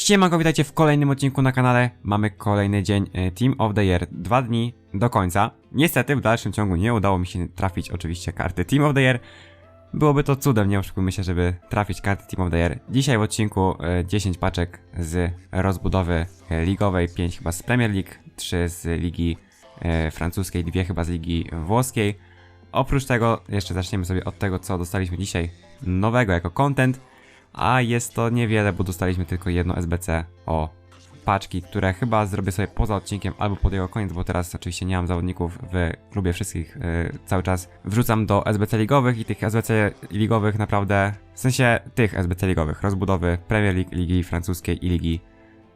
Siemanko, witajcie w kolejnym odcinku na kanale. Mamy kolejny dzień e, Team of the Year, dwa dni do końca. Niestety w dalszym ciągu nie udało mi się trafić oczywiście karty Team of the Year. Byłoby to cudem, nie oszukujmy się, żeby trafić karty Team of the Year. Dzisiaj w odcinku e, 10 paczek z rozbudowy e, ligowej, 5 chyba z Premier League, 3 z ligi e, francuskiej, 2 chyba z ligi włoskiej. Oprócz tego jeszcze zaczniemy sobie od tego, co dostaliśmy dzisiaj nowego jako content. A jest to niewiele, bo dostaliśmy tylko jedno SBC o paczki, które chyba zrobię sobie poza odcinkiem albo pod jego koniec, bo teraz oczywiście nie mam zawodników w klubie wszystkich yy, cały czas wrzucam do SBC ligowych i tych SBC ligowych naprawdę, w sensie tych SBC ligowych, rozbudowy Premier League, Ligi Francuskiej i Ligi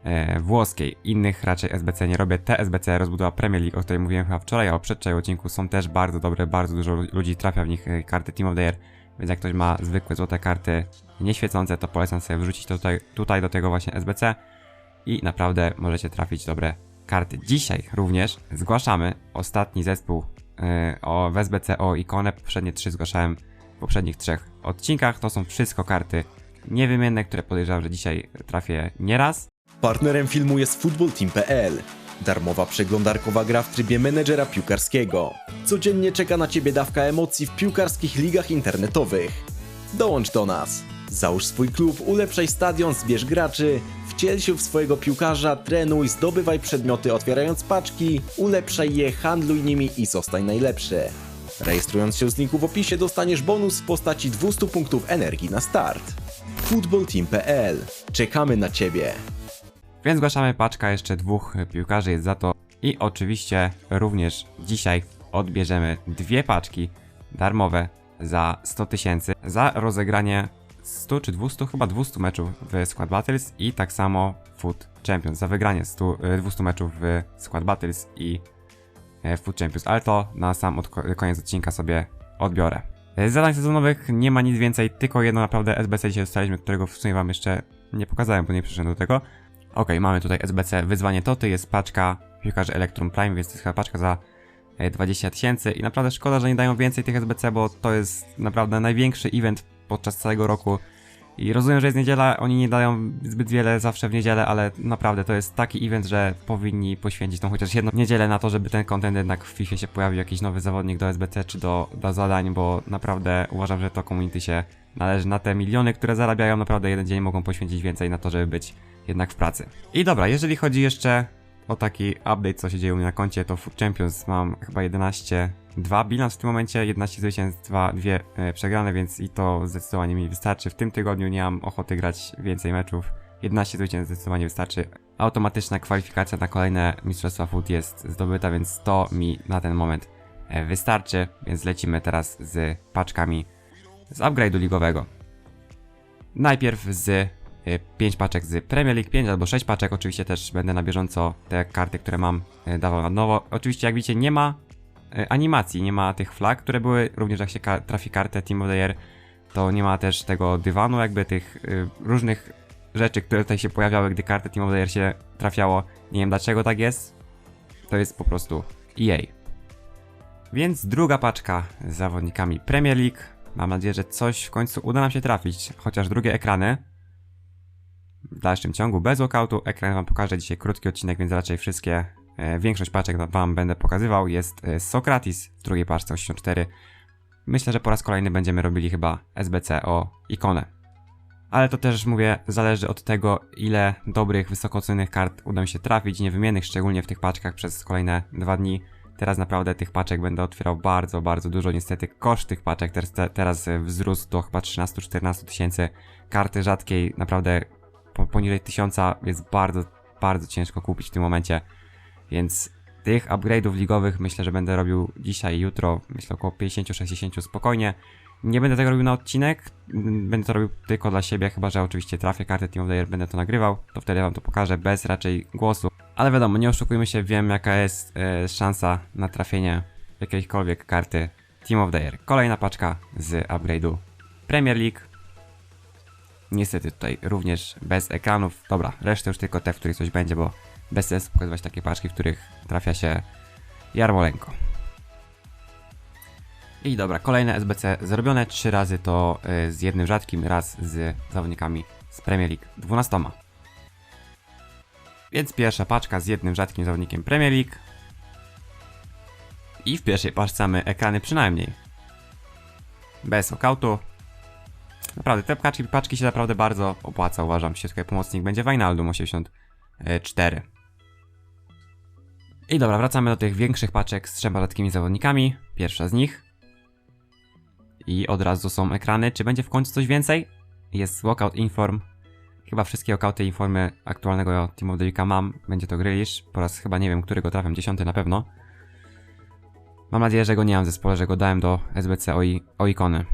e, włoskiej. Innych raczej SBC nie robię. Te SBC rozbudowa Premier League, o której mówiłem chyba wczoraj, a o przedwczoraj odcinku są też bardzo dobre, bardzo dużo ludzi trafia w nich e, karty Team of the Year, więc jak ktoś ma zwykłe złote karty nieświecące, to polecam sobie wrzucić to tutaj, tutaj do tego właśnie SBC i naprawdę możecie trafić dobre karty. Dzisiaj również zgłaszamy ostatni zespół yy, o w SBC o ikonę. Poprzednie trzy zgłaszałem w poprzednich trzech odcinkach. To są wszystko karty niewymienne, które podejrzewam, że dzisiaj trafię nieraz. Partnerem filmu jest footballteam.pl. Darmowa przeglądarkowa gra w trybie menedżera piłkarskiego. Codziennie czeka na Ciebie dawka emocji w piłkarskich ligach internetowych. Dołącz do nas. Załóż swój klub, ulepszaj stadion, zbierz graczy, wciel się w swojego piłkarza, trenuj, zdobywaj przedmioty otwierając paczki, ulepszaj je, handluj nimi i zostań najlepszy. Rejestrując się z linku w opisie dostaniesz bonus w postaci 200 punktów energii na start. footballteam.pl. Czekamy na Ciebie. Więc zgłaszamy paczka jeszcze dwóch piłkarzy jest za to. I oczywiście również dzisiaj odbierzemy dwie paczki darmowe za 100 tysięcy za rozegranie 100 czy 200, chyba 200 meczów w Squad Battles i tak samo Foot Champions za wygranie 100, e, 200 meczów w Squad Battles i e, Foot Champions, ale to na sam od, koniec odcinka sobie odbiorę. Z zadań sezonowych nie ma nic więcej, tylko jedno naprawdę SBC dzisiaj dostaliśmy, którego w sumie wam jeszcze nie pokazałem, bo nie przyszedłem do tego. Ok, mamy tutaj SBC wyzwanie Toty, jest paczka piłkarzy Electrum Prime, więc to jest paczka za e, 20 tysięcy i naprawdę szkoda, że nie dają więcej tych SBC, bo to jest naprawdę największy event podczas całego roku. I rozumiem, że jest niedziela, oni nie dają zbyt wiele zawsze w niedzielę, ale naprawdę to jest taki event, że powinni poświęcić tą chociaż jedną niedzielę na to, żeby ten content jednak w FIFA się pojawił jakiś nowy zawodnik do SBC czy do, do zadań, bo naprawdę uważam, że to community się należy na te miliony, które zarabiają, naprawdę jeden dzień mogą poświęcić więcej na to, żeby być jednak w pracy. I dobra, jeżeli chodzi jeszcze o taki update, co się dzieje u mnie na koncie, to Food Champions mam chyba 11 2 bilans w tym momencie, 11 zwycięstw, 2, 2 e, przegrane, więc i to zdecydowanie mi wystarczy. W tym tygodniu nie mam ochoty grać więcej meczów. 11 zwycięstw zdecydowanie wystarczy. Automatyczna kwalifikacja na kolejne Mistrzostwa Food jest zdobyta, więc to mi na ten moment e, wystarczy. Więc lecimy teraz z paczkami z upgrade'u ligowego. Najpierw z 5 paczek z Premier League, 5 albo 6 paczek. Oczywiście też będę na bieżąco te karty, które mam e, dawał na nowo. Oczywiście jak widzicie nie ma e, animacji, nie ma tych flag, które były również jak się trafi kartę Team of the Year, to nie ma też tego dywanu, jakby tych y, różnych rzeczy, które tutaj się pojawiały, gdy kartę Team of the Year się trafiało. Nie wiem dlaczego tak jest. To jest po prostu EA. Więc druga paczka z zawodnikami Premier League. Mam nadzieję, że coś w końcu uda nam się trafić, chociaż drugie ekrany w dalszym ciągu bez walkoutu. Ekran wam pokażę dzisiaj krótki odcinek, więc raczej wszystkie, e, większość paczek wam będę pokazywał. Jest e, Sokratis w drugiej paczce 84. Myślę, że po raz kolejny będziemy robili chyba SBC o ikonę. Ale to też mówię, zależy od tego, ile dobrych, wysokocennych kart uda mi się trafić, niewymiennych, szczególnie w tych paczkach przez kolejne dwa dni. Teraz naprawdę tych paczek będę otwierał bardzo, bardzo dużo. Niestety koszt tych paczek teraz, teraz wzrósł do chyba 13-14 tysięcy. Karty rzadkiej naprawdę po, poniżej 1000 jest bardzo, bardzo ciężko kupić w tym momencie. Więc tych upgrade'ów ligowych myślę, że będę robił dzisiaj, jutro, myślę około 50-60 spokojnie. Nie będę tego robił na odcinek, będę to robił tylko dla siebie, chyba że oczywiście trafię kartę Team of the Year, będę to nagrywał, to wtedy wam to pokażę bez raczej głosu. Ale wiadomo, nie oszukujmy się, wiem jaka jest e, szansa na trafienie jakiejkolwiek karty Team of the Year. Kolejna paczka z upgrade'u Premier League. Niestety tutaj również bez ekranów. Dobra, resztę już tylko te, w których coś będzie, bo bez sensu pokazywać takie paczki, w których trafia się Jarmolenko. I dobra, kolejne SBC zrobione trzy razy to y, z jednym rzadkim, raz z zawodnikami z Premier League 12. Więc pierwsza paczka z jednym rzadkim zawodnikiem Premier League. I w pierwszej paczce mamy ekrany przynajmniej. Bez okautu. Naprawdę, te paczki, paczki się naprawdę bardzo opłaca, uważam. Się tutaj pomocnik będzie Wijnaldum 84. I dobra, wracamy do tych większych paczek z trzema rzadkimi zawodnikami. Pierwsza z nich. I od razu są ekrany. Czy będzie w końcu coś więcej? Jest Walkout Inform. Chyba wszystkie walkouty informy aktualnego Team Weeka mam. Będzie to Grealish. Po raz chyba nie wiem, którego trafiam. Dziesiąty na pewno. Mam nadzieję, że go nie mam w zespole, że go dałem do SBC o, i, o ikony.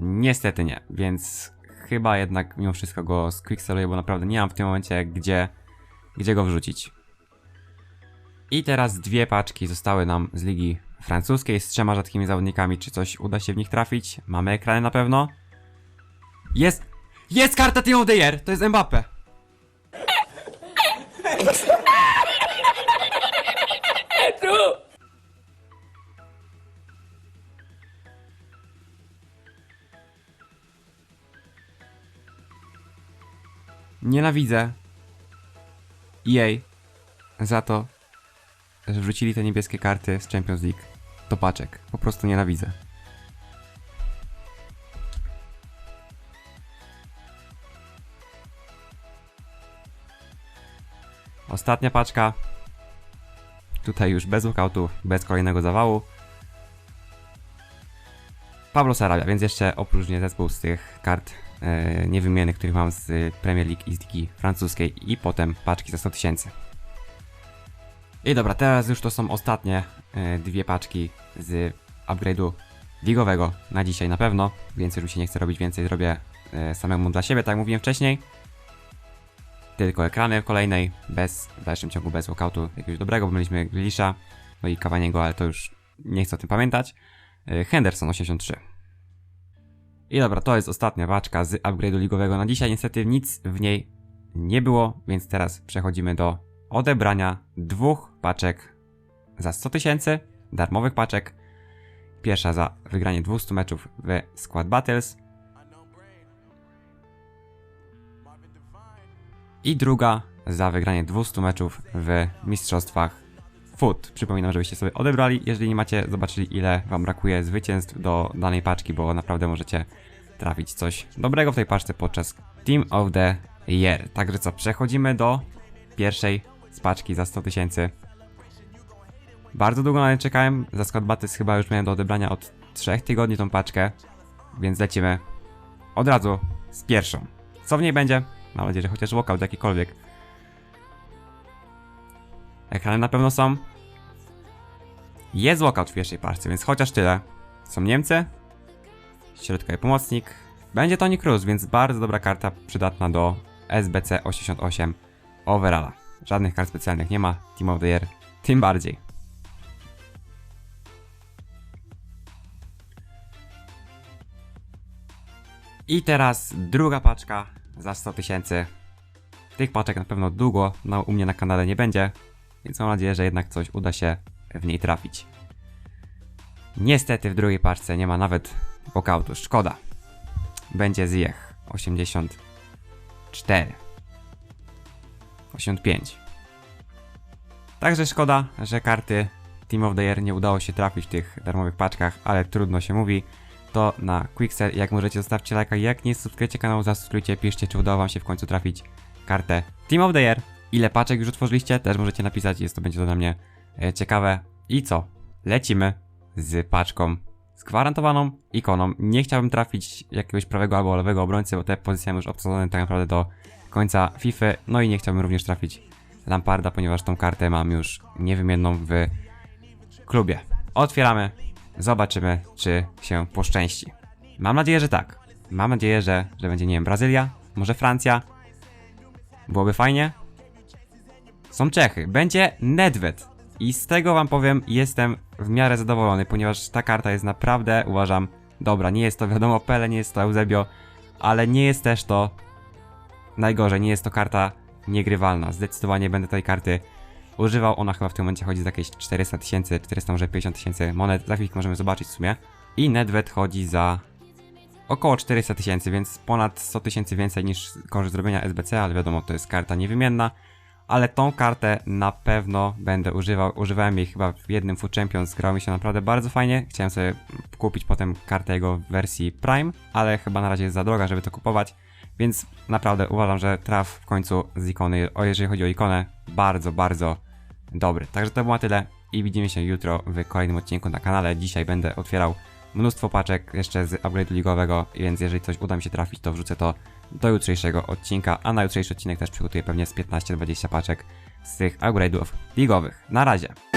Niestety nie, więc chyba jednak mimo wszystko go squickseluję, bo naprawdę nie mam w tym momencie gdzie, gdzie go wrzucić. I teraz dwie paczki zostały nam z ligi francuskiej z trzema rzadkimi zawodnikami. Czy coś uda się w nich trafić? Mamy ekrany na pewno. Jest! Jest karta Team of the Year! To jest Mbappe! Nienawidzę EA za to, że wrzucili te niebieskie karty z Champions League do paczek. Po prostu nienawidzę. Ostatnia paczka. Tutaj już bez walkoutu, bez kolejnego zawału. Pablo Sarabia, więc jeszcze oprócz mnie zespół z tych kart e, niewymiennych, których mam z Premier League i z Ligi Francuskiej i potem paczki za 100 tysięcy. I dobra, teraz już to są ostatnie e, dwie paczki z upgrade'u ligowego na dzisiaj na pewno, więc już mi się nie chce robić więcej, zrobię e, samemu dla siebie, tak jak mówiłem wcześniej. Tylko ekrany w kolejnej, bez, w dalszym ciągu bez walkoutu jakiegoś dobrego, bo mieliśmy Grealisha, no i Cavaniego, ale to już nie chcę o tym pamiętać. E, Henderson 83. I dobra, to jest ostatnia paczka z upgrade'u ligowego na dzisiaj. Niestety nic w niej nie było, więc teraz przechodzimy do odebrania dwóch paczek za 100 tysięcy, darmowych paczek. Pierwsza za wygranie 200 meczów w Squad Battles. I druga za wygranie 200 meczów w mistrzostwach Foot. Przypominam, żebyście sobie odebrali, jeżeli nie macie, zobaczyli ile wam brakuje zwycięstw do danej paczki, bo naprawdę możecie trafić coś dobrego w tej paczce podczas Team of the Year. Także co, przechodzimy do pierwszej z paczki za 100 tysięcy. Bardzo długo na nie czekałem, za Scott Battles chyba już miałem do odebrania od 3 tygodni tą paczkę, więc lecimy od razu z pierwszą. Co w niej będzie? Mam nadzieję, że chociaż walkout jakikolwiek. Ekrany na pewno są. Jest walkout w pierwszej paczce, więc chociaż tyle. Są Niemcy. Środkowy pomocnik. Będzie Toni Cruz, więc bardzo dobra karta przydatna do SBC 88 overalla. Żadnych kart specjalnych nie ma. Team of the Year tym bardziej. I teraz druga paczka za 100 tysięcy. Tych paczek na pewno długo no, u mnie na kanale nie będzie, więc mam nadzieję, że jednak coś uda się w niej trafić. Niestety w drugiej paczce nie ma nawet walkoutu, szkoda. Będzie Ziyech 84 85 Także szkoda, że karty Team of the Year nie udało się trafić w tych darmowych paczkach, ale trudno się mówi. To na Quicksell, jak możecie zostawcie lajka, jak nie subskrybujcie kanału, zasubskrybujcie, piszcie czy udało wam się w końcu trafić kartę Team of the Year. Ile paczek już otworzyliście, też możecie napisać, jest to będzie to dla mnie e, ciekawe. I co? Lecimy z paczką z gwarantowaną ikoną. Nie chciałbym trafić jakiegoś prawego albo lewego obrońcy, bo te pozycje mam już obsadzone tak naprawdę do końca FIFA. No i nie chciałbym również trafić Lamparda, ponieważ tą kartę mam już niewymienną w klubie. Otwieramy, zobaczymy, czy się poszczęści. Mam nadzieję, że tak. Mam nadzieję, że, że będzie, nie wiem, Brazylia, może Francja. Byłoby fajnie. Są Czechy. Będzie Nedved. I z tego wam powiem, jestem w miarę zadowolony, ponieważ ta karta jest naprawdę, uważam, dobra. Nie jest to wiadomo Pele, nie jest to Eusebio, ale nie jest też to najgorzej, nie jest to karta niegrywalna. Zdecydowanie będę tej karty używał. Ona chyba w tym momencie chodzi za jakieś 400 tysięcy, 400 może 50 tysięcy monet. Za chwilkę możemy zobaczyć w sumie. I Nedved chodzi za około 400 tysięcy, więc ponad 100 tysięcy więcej niż koszt zrobienia SBC, ale wiadomo, to jest karta niewymienna. Ale tą kartę na pewno będę używał. Używałem jej chyba w jednym Food Champions, grało mi się naprawdę bardzo fajnie. Chciałem sobie kupić potem kartę jego w wersji Prime, ale chyba na razie jest za droga, żeby to kupować. Więc naprawdę uważam, że traf w końcu z ikony, o jeżeli chodzi o ikonę, bardzo, bardzo dobry. Także to było tyle i widzimy się jutro w kolejnym odcinku na kanale. Dzisiaj będę otwierał mnóstwo paczek jeszcze z upgrade'u ligowego, więc jeżeli coś uda mi się trafić, to wrzucę to do jutrzejszego odcinka, a na jutrzejszy odcinek też przygotuję pewnie z 15-20 paczek z tych upgrade'ów ligowych. Na razie!